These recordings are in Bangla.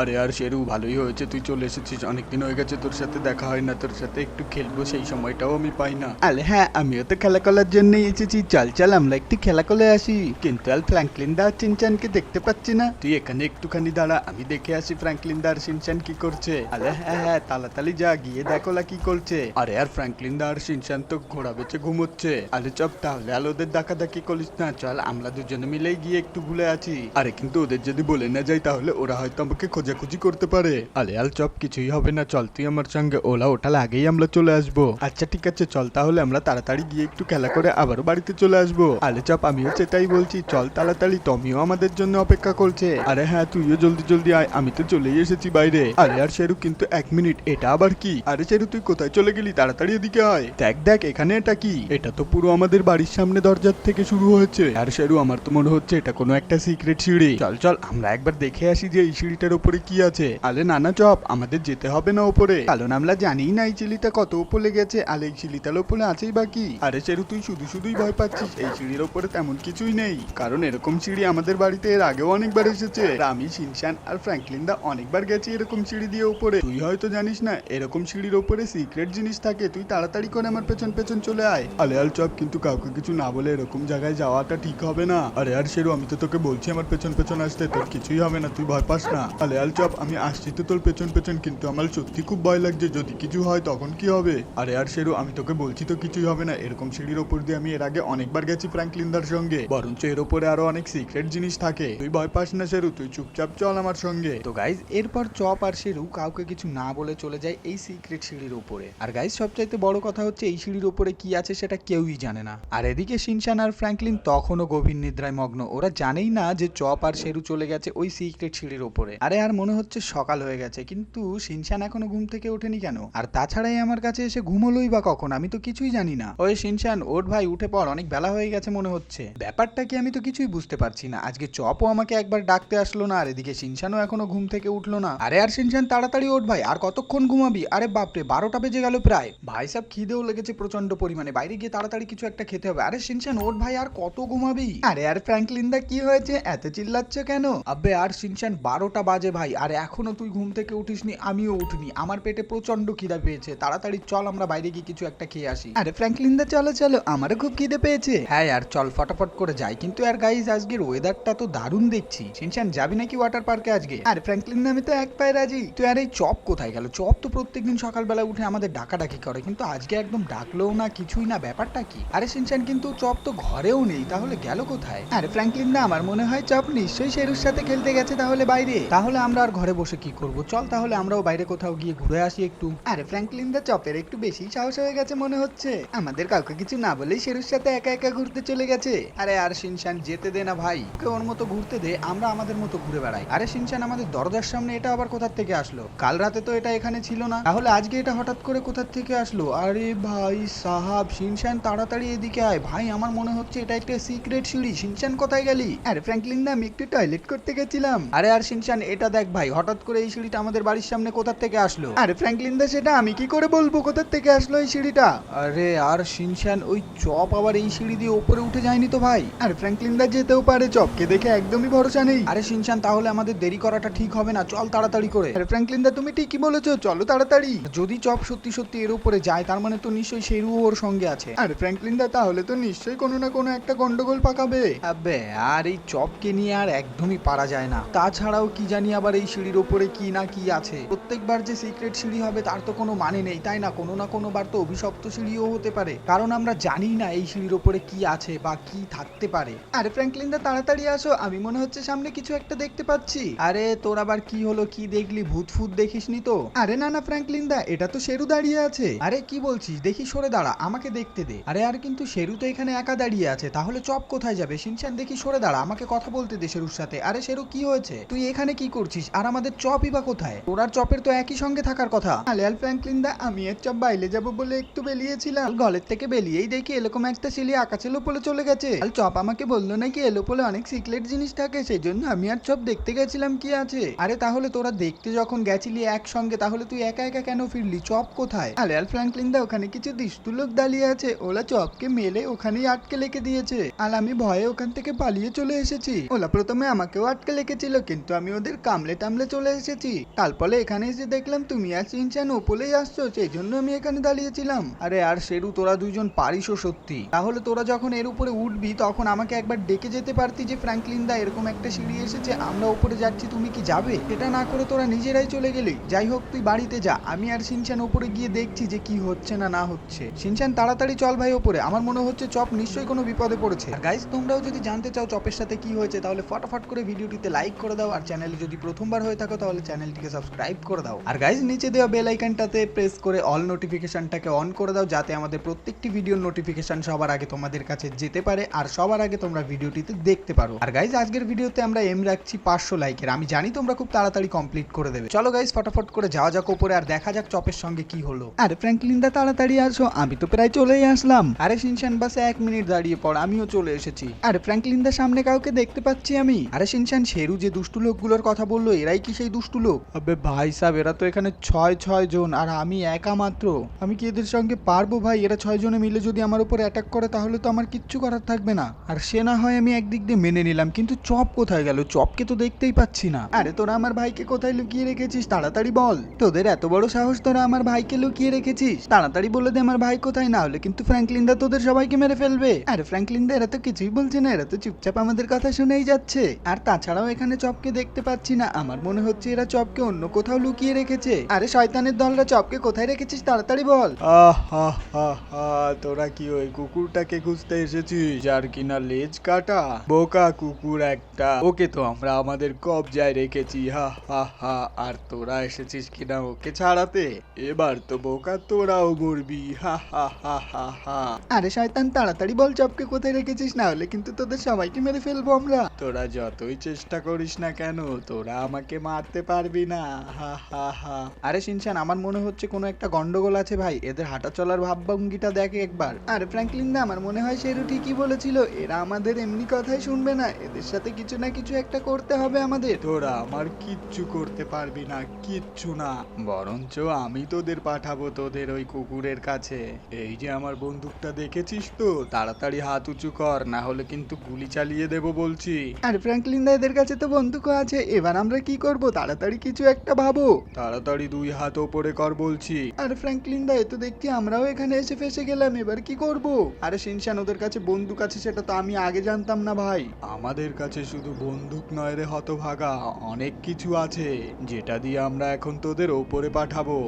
আরে আর শেরু ভালোই হয়েছে তুই চলে এসেছিস অনেকদিন হয়ে গেছে তোর সাথে দেখা হয় না তোর সাথে একটু খেলব সেই সময়টাও আমি পাই না। আরে হ্যাঁ আমিও তো খেলা করার জন্যই এসেছি চল চল আমরা একটু খেলা করে আসি। কিন্তু আর ফ্র্যাঙ্কলিন দা চিনচানকে দেখতে পাচ্ছি না। তুই এখানে একটুখানি দাঁড়া আমি দেখে আসি ফ্র্যাঙ্কলিন দা আর সিনচান কি করছে। আরে হ্যাঁ হ্যাঁ তাড়াতাড়ি যা গিয়ে দেখো লা কি করছে। আরে আর ফ্র্যাঙ্কলিন দা আর সিনচান তো ঘোড়া বেচে ঘুমোচ্ছে। আরে চপ তাহলে আর ওদের ডাকাডাকি করিস না চল আমরা দুজনে মিলেই গিয়ে একটু ভুলে আছি আরে কিন্তু ওদের যদি বলে না যাই তাহলে ওরা হয়তো আমাকে খোঁজাখুঁজি করতে পারে। আলে আল চপ, কিছুই হবে না, চল তুই আমার সঙ্গে ওলা ওঠালে আগেই আমরা চলে আসব। আচ্ছা ঠিক আছে, চল তাহলে আমরা তাড়াতাড়ি গিয়ে একটু খেলা করে আবারও বাড়িতে চলে আসব। আলে চপ, আমিও সেটাই বলছি, চল তাড়াতাড়ি, টমিও আমাদের জন্য অপেক্ষা করছে। আরে হ্যাঁ তুইও জলদি জলদি আয়, আমি তো চলেই এসেছি বাইরে। আরে আর শেরু, কিন্তু এক মিনিট, এটা আবার কি? আরে শেরু, তুই কোথায় চলে গেলি? তাড়াতাড়ি এদিকে আয়। দেখ দেখ, এখানে এটা কি? এটা তো পুরো আমাদের বাড়ির সামনে দরজার থেকে শুরু হয়েছে। আর শেরু, আমার তো মনে হচ্ছে এটা কোনো একটা সিক্রেট সিঁড়ি। চল চল, আমরা একবার দেখে আসি যে এই সিঁড়িটার উপরে কি আছে? আলে নানা চপ, আমাদের যেতে হবে না উপরে। কারণ আমরা জানি না এই সিঁড়িটা কত উপরে গেছে, আর এই সিঁড়িটার উপরে আছেই বাকি আরে শেরু তুই শুধু শুধুই ভয় পাচ্ছিস, এই সিঁড়ির উপরে তেমন কিছুই নেই। কারণ এরকম সিঁড়ি আমাদের বাড়িতে এর আগেও অনেকবার এসেছে। আমি শিনশান আর ফ্র্যাঙ্কলিন দা অনেকবার গেছি এরকম সিঁড়ি দিয়ে উপরে। তুই হয়তো জানিস না, এরকম সিঁড়ির উপরে সিক্রেট জিনিস থাকে, তুই তাড়াতাড়ি করে আমার পেছন পেছন চলে আয়। আলে, আল চপ, কিন্তু কাউকে কিছু না বলে এরকম জায়গায় যাওয়াটা ঠিক হবে না। আরে, আর সেরু, আমি তো তোকে বলছি আমার পেছন পেছন আসতে, তোর কিছুই হবে না, তুই ভয় পাস না। আলে আল চপ, আমি আসছি তো তোর পেছন পেছন, কিন্তু আমার সত্যি খুব ভয় লাগছে। যদি কিছু হয়, তখন কি হবে? আরে, আর সেরু আমি তোকে বলছি তো কিছুই হবে না। এরকম সিঁড়ির ওপর দিয়ে আমি এর আগে অনেকবার গেছি ফ্র্যাঙ্কলিনদার সঙ্গে। বরঞ্চ এর ওপরে আরও অনেক সিক্রেট জিনিস থাকে। তুই ভয় পাস না সেরু তুই চুপচাপ চল আমার সঙ্গে। তো গাইজ এরপর চপ আর সেরু কাউকে কিছু না বলে চলে যায় এই সিক্রেট সিঁড়ির উপরে আর গাইজ সবচাইতে বড় কথা হচ্ছে, এই সিঁড়ির ওপরে কি আছে সেটা কেউই জানে না। আর এদিকে শিনশান আর ফ্র্যাঙ্কলিন তখনও গভীর নিদ্রায় মগ্ন। ওরা জানেই না যে চপ আর সেরু চলে গেছে ওই সিক্রেট সিঁড়ির ওপরে। আরে, আর মনে হচ্ছে সকাল হয়ে গেছে, কিন্তু শিনশান এখনও ঘুম থেকে ওঠেনি কেন? আর তাছাড়াই আমার কাছে এসে ঘুমোলোই বা কখন, আমি তো কিছুই জানি না। ওই শিনশান ওর ভাই, উঠে পড়, অনেক বেলা হয়ে গেছে মনে হচ্ছে। ব্যাপারটা কি আমি তো কিছুই বুঝতে পারছি না। আজকে চপও আমাকে একবার ডাকতে আসলো না, আর এদিকে শিনশানও এখনও ঘুম থেকে উঠল না। আরে আর শিনশান, তাড়াতাড়ি ওঠ ভাই, আর কতক্ষণ ঘুমাবি? আরে বাপরে, বারোটা বেজে গেল প্রায়। ভাই সব খিদেও লেগেছে প্রচণ্ড পরিমাণে। বাইরে গিয়ে তাড়াতাড়ি কিছু একটা খেতে হবে। আরে শিনশান, ওঠ ভাই, আর কত ঘুমাবি? আরে আর ফ্র্যাঙ্কলিন দা, কি হয়েছে? এত চিল্লাচ্ছ কেন? আবে আর শিনশান, বারোটা বাজে ভাই, আর এখনও তুই ঘুম থেকে উঠিসনি, আমিও উঠিনি। আমার পেটে প্রচণ্ড খিদা পেয়েছে। তাড়াতাড়ি চল, আমরা বাইরে গিয়ে কিছু একটা খেয়ে আসি। আরে ফ্র্যাঙ্কলিন দা, চলো চলো, আমারও খুব খিদে পেয়েছে। হ্যাঁ আর চল ফটাফট করে যাই। কিন্তু আর গাইজ আজকের ওয়েদারটা তো দারুণ দেখছি। শিনশান যাবি নাকি ওয়াটার পার্কে আজকে? আরে ফ্র্যাঙ্কলিন আমি তো এক পায়ে রাজি। তুই, আর, এই চপ কোথায় গেল? চপ তো প্রত্যেকদিন সকালবেলা উঠে আমাদের ডাকাডাকি করে। কিন্তু আজকে একদম ডাকলেও না কিছুই না, ব্যাপারটা কি? আরে শিনশান কিন্তু চপ তো ঘরেও নেই, তাহলে গেল কোথায়? আরে ফ্র্যাঙ্কলিন দা, আমার মনে হয় চপ নিশ্চয়ই শেরুর সাথে খেলতে গেছে তাহলে বাইরে। তাহলে আমরা আর ঘরে বসে কি করব? চল তাহলে আমরাও বাইরে কোথাও গিয়ে ঘুরে আসি একটু। আরে ফ্র্যাঙ্কলিন দা চপের একটু বেশি সাহস হয়ে গেছে মনে হচ্ছে। আমাদের কাউকে কিছু না বলেই শেরুর সাথে একা একা ঘুরতে চলে গেছে। আরে, আর শিনশান যেতে দে না ভাই। ওকে ওর মতো ঘুরতে দে, আমরা আমাদের মতো ঘুরে বেড়াই। আরে, শিনশান, আমাদের দরজার সামনে এটা আবার কোথার থেকে আসলো? কাল রাতে তো এটা এখানে ছিল না। তাহলে আজকে এটা হঠাৎ করে কোথার থেকে আসলো? আরে ভাই সাহাব, শিনশান, তাড়াতাড়ি এদিকে আয়। ভাই, আমার মনে হচ্ছে এটা একটা সিক্রেট সিঁড়ি। শিনশান, কোথায় গেলি? আরে ফ্র্যাঙ্কলিন দা আমি একটু টয়লেট করতে গেছিলাম। আরে, আর শিনশান, এটা দেখ ভাই হঠাৎ করে এই সিঁড়িটা আমাদের বাড়ির সামনে কোথার থেকে আসলো? আরে ফ্র্যাঙ্কলিন দা সেটা আমি কি করে বলব? কোথার থেকে আসলো এই সিঁড়িটা? আরে আর শিনশান ওই চপ আবার এই সিঁড়ি দিয়ে উপরে উঠে যায়নি তো ভাই? আরে ফ্র্যাঙ্কলিন দা যেতেও পারে চপকে দেখে একদমই ভরসা নেই। আরে শিনশান তাহলে আমাদের দেরি করাটা ঠিক হবে না চল তাড়াতাড়ি করে। আরে ফ্র্যাঙ্কলিন দা তুমি ঠিকই বলেছ চলো তাড়াতাড়ি। যদি চপ সত্যি সত্যি এর উপরে যায় তার মানে তো নিশ্চয়ই শেরু ওর সঙ্গে আছে। আরে ফ্র্যাঙ্কলিন দা তাহলে তো নিশ্চয়ই কোনো না কোনো একটা গন্ডগোল পাকাবে। আবে আর এই চপকে নিয়ে আর একদমই পারা যায় না। তাছাড়াও কি জানি আবার এই সিঁড়ির উপরে কি না কি আছে? প্রত্যেকবার যে সিক্রেট সিঁড়ি হবে তার তো কোনো মানে নেই, তাই না? কোনো না কোনো বার তো অভিশপ্ত সিঁড়িও হতে পারে। কারণ আমরা জানি না এই সিঁড়ির উপরে কি আছে বা কি থাকতে পারে। আরে ফ্র্যাঙ্কলিন দা, তাড়াতাড়ি আসো। আমি মনে হচ্ছে সামনে কিছু একটা দেখতে পাচ্ছি। আরে তোর আবার কি হলো? কি দেখলি? ভূত ফুত দেখিসনি তো? আরে না না ফ্র্যাঙ্কলিন দা, এটা তো শেরু দাঁড়িয়ে আছে। আরে কি বলছিস? দেখি সরে দাঁড়া, আমাকে দেখতে দে। আরে আর কিন্তু শেরু তো এখানে একা দাঁড়িয়ে আছে। তাহলে চপ কোথায় যাবে? শিনচান দেখি সরে দাঁড়া, আমাকে কথা বলতে দে শেরুর সাথে। আরে শেরু কি হয়েছে? তুই এখানে কি করছিস? আর আমাদের চপই বা কোথায়? তোর আর চপের তো একই সঙ্গে থাকার কথা। আলিয়াল ফ্র্যাঙ্কলিন দা আমি এর চপ বাইলে যাব বলে একটু বেরিয়েছিলাম গলের থেকে বেরিয়েই দেখি এরকম একটা সিলি আকাশে লোপলে চলে গেছে। আর চপ আমাকে বলল নাকি এলোপলে অনেক সিক্রেট জিনিস থাকে সেই জন্য আমি আর চপ দেখতে গেছিলাম কি আছে। আরে তাহলে তোরা দেখতে যখন গেছিলি একসঙ্গে তাহলে তুই একা একা কেন ফিরলি? চপ কোথায়? আলিয়াল ফ্র্যাঙ্কলিন দা ওখানে কিছু দিস্তু লোক দাঁড়িয়ে আছে। ওরা চপকে মেলে ওখানেই আটকে লেগে দিয়েছে। আর আমি ভয়ে ওখান থেকে পালিয়ে চলে এসেছি। ওলা প্রথমে আমাকেও আটকে লেগেছিল কিন্তু আমি ওদের কাম সামলে টামলে চলে এসেছি। তারপরে এখানে এসে দেখলাম তুমি আর চিনচান ওপরেই আসছো, সেই জন্য আমি এখানে দাঁড়িয়েছিলাম। আরে আর শেরু তোরা দুইজন পারিসও সত্যি। তাহলে তোরা যখন এর উপরে উঠবি, তখন আমাকে একবার ডেকে যেতে পারতি যে ফ্র্যাঙ্কলিন দা এরকম একটা সিঁড়ি এসেছে, আমরা উপরে যাচ্ছি, তুমি কি যাবে? এটা না করে তোরা নিজেরাই চলে গেলি। যাই হোক, তুই বাড়িতে যা। আমি আর সিনচান ওপরে গিয়ে দেখছি যে কি হচ্ছে না না হচ্ছে। সিনচান, তাড়াতাড়ি চল ভাই ওপরে। আমার মনে হচ্ছে চপ নিশ্চয়ই কোনো বিপদে পড়েছে। আর গাইজ তোমরাও যদি জানতে চাও চপের সাথে কি হয়েছে, তাহলে ফটাফট করে ভিডিওটিতে লাইক করে দাও, আর চ্যানেলে যদি প্রথমবার হয়ে থাকো, তাহলে চ্যানেলটিকে সাবস্ক্রাইব করে দাও। আর গাইজ নিচে দেওয়া বেল আইকনটাতে প্রেস করে অল নোটিফিকেশনটাকে অন করে দাও, যাতে আমাদের প্রত্যেকটি ভিডিওর নোটিফিকেশন সবার আগে তোমাদের কাছে যেতে পারে আর সবার আগে তোমরা ভিডিওটিতে দেখতে পারো। আর গাইজ আজকের ভিডিওতে আমরা এম রাখছি পাঁচশো লাইকের আমি জানি তোমরা খুব তাড়াতাড়ি কমপ্লিট করে দেবে। চলো গাইজ ফটাফট করে যাওয়া যাক ওপরে আর দেখা যাক চপের সঙ্গে কি হলো। আরে ফ্র্যাঙ্কলিনদা তাড়াতাড়ি আসো। আমি তো প্রায় চলেই আসলাম। আরে শিনশান বাসে এক মিনিট দাঁড়িয়ে পড়, আমিও চলে এসেছি। আরে ফ্র্যাঙ্কলিনদার সামনে কাউকে দেখতে পাচ্ছি আমি? আরে শিনশান শেরু যে দুষ্টু লোকগুলোর কথা বলল এরাই কি সেই দুষ্টু লোক? আবে ভাই সাহেব, এরা তো এখানে ছয় ছয় জন, আর আমি একা মাত্র। আমি কি এদের সঙ্গে পারব ভাই? এরা ছয় জনে মিলে যদি আমার উপর অ্যাটাক করে, তাহলে তো আমার কিচ্ছু করার থাকবে না। আর সে না হয় আমি একদিক দিয়ে মেনে নিলাম, কিন্তু চপ কোথায় গেল? চপকে তো দেখতেই পাচ্ছি না। আরে তোরা আমার ভাইকে কোথায় লুকিয়ে রেখেছিস? তাড়াতাড়ি বল। তোদের এত বড় সাহস তোরা আমার ভাইকে লুকিয়ে রেখেছিস? তাড়াতাড়ি বলে দে আমার ভাই কোথায়, না হলে কিন্তু ফ্র্যাঙ্কলিনদা তোদের সবাইকে মেরে ফেলবে। আরে ফ্র্যাঙ্কলিনদা এরা তো কিছুই বলছে না, এরা তো চুপচাপ আমাদের কথা শুনেই যাচ্ছে। আর তাছাড়াও এখানে চপকে দেখতে পাচ্ছি না। আমার মনে হচ্ছে এরা চপকে অন্য কোথাও লুকিয়ে রেখেছে। আরে শয়তানের দলরা চপকে কোথায় রেখেছিস তাড়াতাড়ি বল। আহ হা হা হা তোরা কি ওই কুকুরটাকে খুঁজতে এসেছিস যার কিনা লেজ কাটা? বোকা কুকুর একটা। ওকে তো আমরা আমাদের কবজায় রেখেছি হা হা হা। আর তোরা এসেছিস কিনা ওকে ছাড়াতে? এবার তো বোকা তোরাও মরবি হা হা হা হা হা। আরে শয়তান তাড়াতাড়ি বল চপকে কোথায় রেখেছিস না হলে কিন্তু তোদের সবাইকে মেরে ফেলব আমরা। তোরা যতই চেষ্টা করিস না কেন তোরা আমাকে মারতে পারবি না, হা হা হা। আরে শিনশান আমার মনে হচ্ছে কোনো একটা গন্ডগোল আছে ভাই। এদের হাঁটা চলার ভাবভঙ্গিটা দেখে একবার। আর ফ্র্যাঙ্কলিন দা, আমার মনে হয় সেরু ঠিকই বলেছিল, এরা আমাদের এমনি কথাই শুনবে না। এদের সাথে কিছু না কিছু একটা করতে হবে আমাদের। তোরা আমার কিচ্ছু করতে পারবি না, কিচ্ছু না। বরঞ্চ আমি তোদের পাঠাবো তোদের ওই কুকুরের কাছে। এই যে আমার বন্দুকটা দেখেছিস তো, তাড়াতাড়ি হাত উঁচু কর, না হলে কিন্তু গুলি চালিয়ে দেবো বলছি। আর ফ্র্যাঙ্কলিন দা, এদের কাছে তো বন্দুকও আছে। এবার আমরা কি করব? তাড়াতাড়ি কিছু একটা ভাবো। তাড়াতাড়ি দুই হাত ওপরে কর বলছি। আর ফ্র্যাঙ্কলিন দা এ তো দেখছি আমরাও এখানে এসে ফেসে গেলাম এবার কি করব? আরে শিনশান ওদের কাছে বন্দুক আছে সেটা তো আমি আগে জানতাম না ভাই। আমাদের কাছে শুধু বন্দুক নয় রে হতভাগা অনেক কিছু আছে যেটা দিয়ে আমরা এখন তোদের ওপরে পাঠাবো।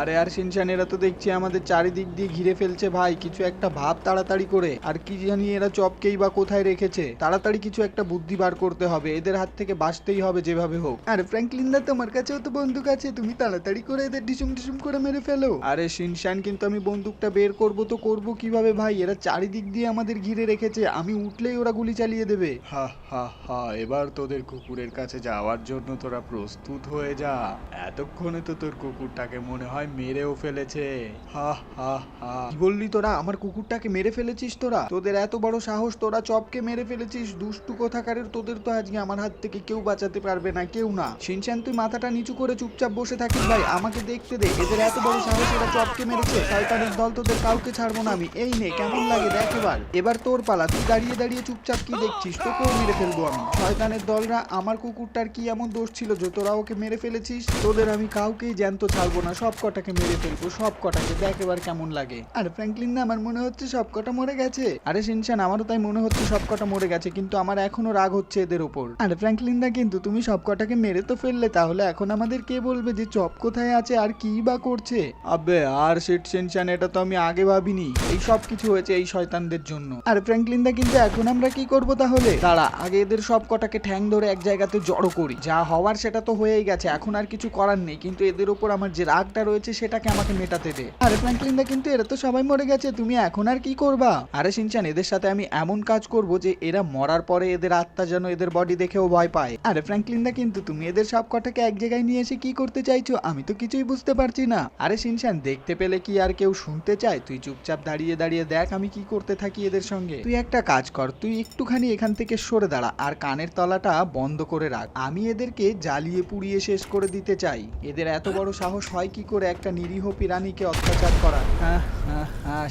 আরে আর শিনশান এরা তো দেখছি আমাদের চারিদিক দিয়ে ঘিরে ফেলছে ভাই কিছু একটা ভাব তাড়াতাড়ি করে। আর কি জানি এরা চপকেই বা কোথায় রেখেছে। তাড়াতাড়ি কিছু একটা বুদ্ধি বার করতে হবে। এদের হাত থেকে বাঁচতেই হবে যেভাবে হোক। আরে ফ্র্যাঙ্কলিন দা তোমার কাছেও তো বন্দুক আছে, তুমি তাড়াতাড়ি করে এদের ডিসুম ডিসুম করে মেরে ফেলো। আরে শিনশান, কিন্তু আমি বন্দুকটা বের করব তো করব কীভাবে ভাই? এরা চারিদিক দিয়ে আমাদের ঘিরে রেখেছে, আমি উঠলেই ওরা গুলি চালিয়ে দেবে। হা হা হা, এবার তোদের কুকুরের কাছে যাওয়ার জন্য তোরা প্রস্তুত হয়ে যা। এতক্ষণে তো তোর কুকুরটাকে মনে হয় মেরেও ফেলেছে। হা হা হা। বললি তোরা? আমার কুকুরটাকে মেরে ফেলেছিস তোরা? তোদের এত বড় সাহস, তোরা চপকে মেরে ফেলেছিস। দুষ্টু কোথাকারের তোদের তো আজকে আমার হাত থেকে কেউ বাঁচাতে পারবে না, কেউ না। শিনশান তুই মাথাটা নিচু করে চুপচাপ বসে থাকিস ভাই, আমাকে দেখতে দে। এদের এত বড় সাহস, এরা চপকে মেরেছে। শয়তানের দল তোদের কাউকে ছাড়বো না আমি। এই নে, কেমন লাগে দেখ এবার। এবার তোর পালা, তুই দাঁড়িয়ে দাঁড়িয়ে চুপচাপ কি দেখছিস? তোকেও মেরে ফেলব আমি। শয়তানের দলরা, আমার কুকুরটার কি এমন দোষ ছিল যে তোরা ওকে মেরে ফেলেছিস? তোদের আমি কাউকেই জ্যান্ত ছাড়বো না, সব কটাকে মেরে ফেলব, সব কটাকে। দেখ এবার কেমন লাগে। আর ফ্র্যাঙ্কলিন, না, আমার মনে হচ্ছে সব কটা মরে গেছে। আরে শিনশান আমারও তাই মনে হচ্ছে সব কটা মরে গেছে, কিন্তু আমার এখনও রাগ হচ্ছে এদের ওপর। আরে ফ্র্যাঙ্কলিন দা কিন্তু তুমি সব কটাকে মেরে তো ফেললে তাহলে এখন আমাদের কে বলবে যে চপ কোথায় আছে আর কি বা করছে? আবে আর সেট সেনশান এটা তো আমি আগে ভাবিনি। এই সব কিছু হয়েছে এই শয়তানদের জন্য। আরে ফ্র্যাঙ্কলিন দা কিন্তু এখন আমরা কি করব তাহলে? দাঁড়া আগে এদের সব কটাকে ঠ্যাং ধরে এক জায়গাতে জড়ো করি। যা হওয়ার সেটা তো হয়েই গেছে এখন আর কিছু করার নেই। কিন্তু এদের উপর আমার যে রাগটা রয়েছে সেটাকে আমাকে মেটাতে দে। আরে ফ্র্যাঙ্কলিন দা কিন্তু এরা তো সবাই মরে গেছে তুমি এখন আর কি করবা? আরে সিনচান এদের সাথে আমি এমন কাজ করব যে এরা মরার পরে এদের আত্মা যেন এদের বডি দেখেও ভয় পায়। আরে ফ্র্যাঙ্কলিন দা কিন্তু, তুমি এদের সব কটাকে এক জায়গায় নিয়ে এসে কি করতে চাইছো? আমি তো কিছুই বুঝতে পারছি না। আরে সিনচান দেখতে পেলে কি আর কেউ শুনতে চায়? তুই চুপচাপ দাঁড়িয়ে দাঁড়িয়ে দেখ আমি কি করতে থাকি এদের সঙ্গে। তুই একটা কাজ কর, তুই একটুখানি এখান থেকে সরে দাঁড়া আর কানের তলাটা বন্ধ করে রাখ। আমি এদেরকে জ্বালিয়ে পুড়িয়ে শেষ করে দিতে চাই। এদের এত বড় সাহস হয় কি করে একটা নিরীহ প্রাণীকে অত্যাচার করা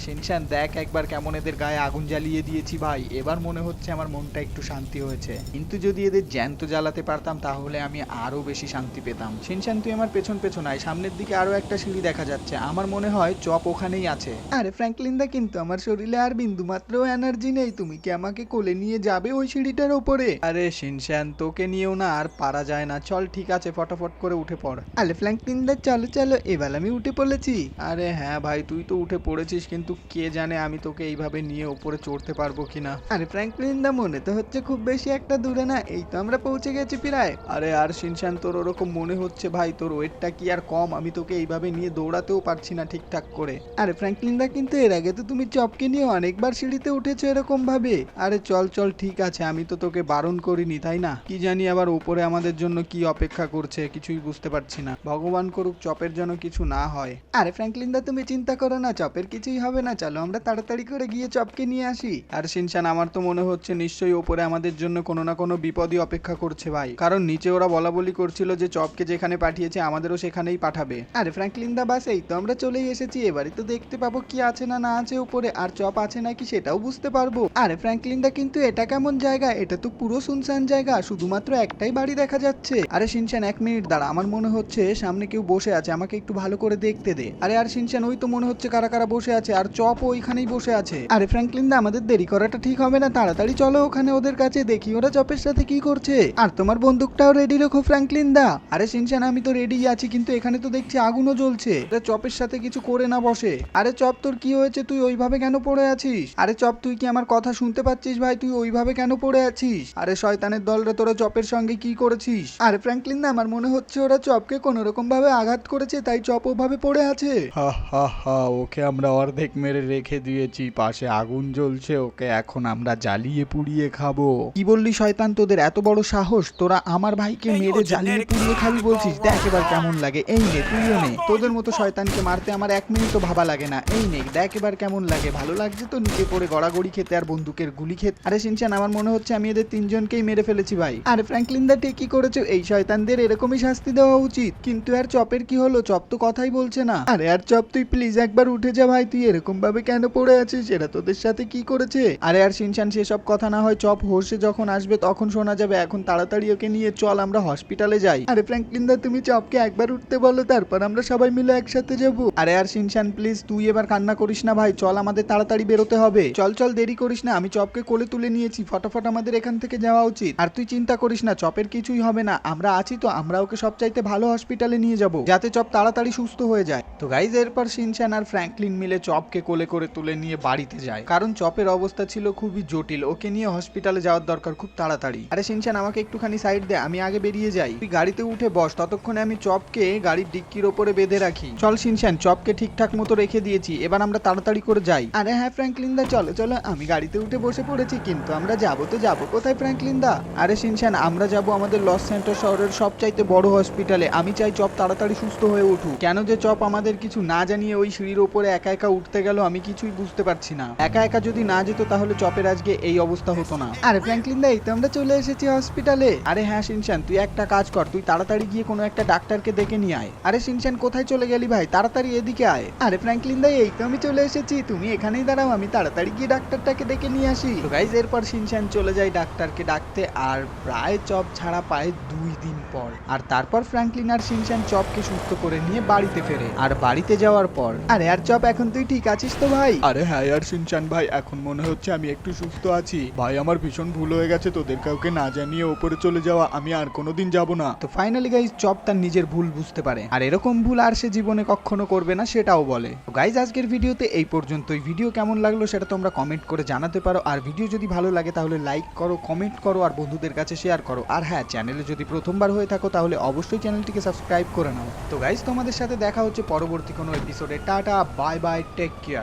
শিনশান দেখ একবার কেমন এদের গায়ে আগুন জ্বালিয়ে দিয়েছি ভাই। এবার মনে হচ্ছে আমার মনটা একটু শান্তি হয়েছে। কিন্তু যদি এদের জ্যান্ত জ্বালাতে পারতাম, তাহলে আমি আরও বেশি শান্তি পেতাম। শিনশান, তুই আমার পেছন পেছন আয়। সামনের দিকে আরও একটা সিঁড়ি দেখা যাচ্ছে। আমার মনে হয় চপ ওখানেই আছে। আরে ফ্র্যাঙ্কলিনদা কিন্তু আমার শরীরে আর বিন্দু মাত্র এনার্জি নেই। তুমি কি আমাকে কোলে নিয়ে যাবে ওই সিঁড়িটার ওপরে? আরে শিনশান, তোকে নিয়েও না আর পারা যায় না। চল ঠিক আছে, ফটাফট করে উঠে পড়। আরে ফ্র্যাঙ্কলিনদা চলো চলো, এবার আমি উঠে পড়েছি। আরে হ্যাঁ ভাই, তুই তো উঠে পড়েছিস, কিন্তু কে জানে আমি তোকে এইভাবে নিয়ে ওপরে চড়তে পারব কিনা। আরে ফ্র্যাঙ্কলিনদা মনে তো হচ্ছে খুব বেশি একটা দূরে না এই তো আমরা পৌঁছে গেছি প্রায়। আরে আর শিনশান তোর ওরকম মনে হচ্ছে ভাই? তোর ওয়েটটা কি আর কম? আমি তোকে এইভাবে নিয়ে দৌড়াতেও পারছি না ঠিকঠাক করে। আরে ফ্র্যাঙ্কলিনদা কিন্তু এর আগে তো তুমি চপকে নিয়ে অনেকবার সিঁড়িতে উঠেছো এরকম ভাবে আরে চল চল, ঠিক আছে, আমি তো তোকে বারণ করিনি, তাই না? কি জানি আবার উপরে আমাদের জন্য কি অপেক্ষা করছে, কিছুই বুঝতে পারছি না। ভগবান করুক, চপের যেন কিছু না হয়। আরে ফ্র্যাঙ্কলিনদা তুমি চিন্তা করো না, চপের কিছুই হবে না, চলো আমরা তাড়াতাড়ি করে গিয়ে চপকে নিয়ে আসি। আর শিনশান আমার তো মনে হচ্ছে নিশ্চয়ই ওপরে আমাদের জন্য কোনো না কোনো বিপদই অপেক্ষা করছে ভাই। কারণ নিচে ওরা বলা বলি করছিল যে চপকে যেখানে পাঠিয়েছে আমাদেরও সেখানেই পাঠাবে। আরে ফ্র্যাঙ্কলিনদা বাস এই তো আমরা চলেই এসেছি। এবারে তো দেখতে পাবো কি আছে না না আছে উপরে। আর চপ আছে নাকি সেটাও বুঝতে পারব। আরে ফ্র্যাঙ্কলিনদা কিন্তু এটা কেমন জায়গা? এটা তো পুরো শুনশান জায়গা। শুধুমাত্র একটাই বাড়ি দেখা যাচ্ছে। আরে শিনশান, এক মিনিট দাঁড়া। আমার মনে হচ্ছে সামনে কেউ বসে আছে। আমাকে একটু ভালো করে দেখতে দে। আরে, আর শিনশান, ওই তো মনে হচ্ছে কারা কারা বসে আছে। আর চপ ওইখানেই বসে আছে। আরে ফ্র্যাঙ্কলিন দা আমাদের দেরি করাটা ঠিক হবে না। তাড়াতাড়ি চলো ওখানে ওদের কাছে। দেখি ওরা চপের সাথে কি করছে? আর তোমার বন্দুকটাও রেডি রেখো ফ্র্যাঙ্কলিনদা আরে শিনশান আমি তো রেডি আছি কিন্তু এখানে তো দেখছি আগুনও জ্বলছে। এটা চপের সাথে কিছু করে না বসে। আরে চপ তোর কি হয়েছে? তুই ওইভাবে কেন পড়ে আছিস? আরে চপ তুই কি আমার কথা শুনতে পাচ্ছিস ভাই? তুই ওইভাবে কেন পড়ে আছিস? আরে শয়তানের দলরা তোরা চপের সঙ্গে কি করেছিস? আরে ফ্র্যাঙ্কলিন দা আমার মনে হচ্ছে ওরা চপকে কোনো রকম ভাবে আঘাত করেছে তাই চপ ওভাবে পড়ে আছে। হা হা হা ওকে আমরা অর্ধেক মেরে রেখে দিয়েছি পাশে আগুন জ্বলছে ওকে এখন আমরা জ্বালিয়ে পুড়িয়ে খাব। কি বললি শয়তান? তোদের এত বড় সাহস? তোরা আমার ভাইকে মেরে জ্বালিয়ে পুড়িয়ে খাবি বলছিস? দেখ এবার কেমন লাগে। এই নে তুইও নে। তোদের মতো শয়তানকে মারতে আমার এক মিনিটও ভাবা লাগে না। এই নে দেখ এবার কেমন লাগে। ভালো লাগছে তো নিচে পড়ে গড়াগড়ি খেতে আর বন্দুকের গুলি খেতে। আরে সিনচান আমার মনে হচ্ছে আমি এদের তিনজনকেই মেরে ফেলেছি ভাই। আরে ফ্র্যাঙ্কলিন দা ঠিকই করেছ? এই শয়তানদের এরকমই শাস্তি দেওয়া উচিত। কিন্তু আর চপের কি হলো? চপ তো কথাই বলছে না। আরে আর চপ তুই প্লিজ একবার উঠে যা ভাই। তুই এরকম ভাবে কেন পড়ে আছিস? এরা তোদের সাথে কি করেছে? আরে আর সিনচান সেসব কথা না হয় চপ হোসে যখন আসবে তখন শোনা যাবে? এখন তাড়াতাড়ি ওকে নিয়ে চল, আমরা হসপিটালে যাই। আরে ফ্র্যাঙ্কলিন দা, তুমি চপকে একবার উঠতে বলো, তারপর আমরা সবাই মিলে একসাথে যাব। আরে আর সিনচান প্লিজ তুই এবার কান্না করিস না ভাই। চল, আমাদের তাড়াতাড়ি বেরোতে হবে। চল চল, দেরি করিস না, আমি চপকে কোলে তুলে নিয়েছি। ফটাফট আমাদের এখান থেকে যাওয়া উচিত। আর তুই চিন্তা করিস না, চপের কিছুই হবে না। আমরা আছি তো, আমরা ওকে সবচাইতে ভালো হসপিটালে নিয়ে যাব, যাতে চপ তাড়াতাড়ি সুস্থ হয়ে যায়। তো গাইজ এরপর সিনচান আর ফ্র্যাঙ্কলিন মিলে চপকে কোলে করে তুলে নিয়ে বাড়িতে যায়। কারণ চপের অবস্থা ছিল খুবই জটিল, ওকে নিয়ে হসপিটালে যাওয়ার দরকার খুব তাড়াতাড়ি। আরে সিনচান আমাকে একটুখানি সাইড দে, আমি আগে বেরিয়ে যাই। তুই গাড়িতে উঠে বস, ততক্ষণে আমি চপকে গাড়ির ডিক্কির ওপরে বেঁধে রাখি। চল সিনচান চপকে ঠিকঠাক মতো রেখে দিয়েছি, এবার আমরা তাড়াতাড়ি করে যাই। আরে হ্যাঁ ফ্র্যাঙ্কলিন দা, চলো চলো, আমি গাড়িতে উঠে বসে পড়েছি, কিন্তু আমরা যাব তো যাব। কোথায় ফ্র্যাঙ্কলিন দা? আরে সিনচান আমরা যাব আমাদের লস সেন্টার শহরের সবচাইতে বড় হসপিটালে আমি চাই চপ তাড়াতাড়ি সুস্থ হয়ে উঠুক। কেন যে চপ আমাদের কিছু না জানিয়ে ওই সিঁড়ির ওপরে একা একা উঠতে গেল, আমি কিছুই বুঝতে পারছি না। একা একা যদি না যেত, তাহলে চপের আজকে এই অবস্থা হতো না। আরে ফ্র্যাঙ্কলিন দা, এই তো আমরা চলে এসেছি হসপিটালে। আরে হ্যাঁ সিনচান তুই একটা কাজ কর, তুই তাড়াতাড়ি গিয়ে কোনো একটা ডাক্তারকে ডেকে নিয়ে আয়। আরে সিনচান কোথায় চলে গেলি ভাই? তাড়াতাড়ি এদিকে আয়। আরে ফ্র্যাঙ্কলিন দা, এই তো আমি চলে এসেছি, তুমি এখানেই দাঁড়াও, আমি তাড়াতাড়ি গিয়ে ডাক্তারটাকে ডেকে নিয়ে আসি। তো গাইজ এরপর সিনচান চলে যায় ডাক্তারকে ডাকতে, আর প্রায় চপ ছাড়া পায় দুই দিন পর। আর তারপর ফ্র্যাঙ্কলিন আর সিনচান চপকে সুস্থ করে নিয়ে বাড়িতে ফেরে। আর বাড়িতে যাওয়ার পর, আরে আর চপ, এখন তুই ঠিক আছিস তো ভাই? আরে হ্যাঁ আর সিনচান ভাই, এখন মনে হচ্ছে আমি একটু সুস্থ আছি। ভাই, আমার ভীষণ ভুল হয়ে গেছে, তোদের কাউকে না জানিয়ে ওপরে চলে যাওয়া আমি আর কোনোদিন যাব না। তো ফাইনালি গাইজ চপ তার নিজের ভুল বুঝতে পারে। আর এরকম ভুল আর সে জীবনে কখনো করবে না, সেটাও বলে। তো গাইজ আজকের ভিডিওতে এই পর্যন্তই। ভিডিও কেমন লাগল সেটা তোমরা কমেন্ট করে জানাতে পারো। আর ভিডিও যদি ভালো লাগে তাহলে লাইক করো কমেন্ট করো, আর বন্ধুদের কাছে শেয়ার করো। আর হ্যাঁ চ্যানেলে যদি প্রথমবার হয়ে থাকো তাহলে অবশ্যই চ্যানেলটিকে সাবস্ক্রাইব করে নাও। তো গাইজ তোমাদের সাথে দেখা হচ্ছে পরবর্তী কোনো এপিসোডে tata bye bye take care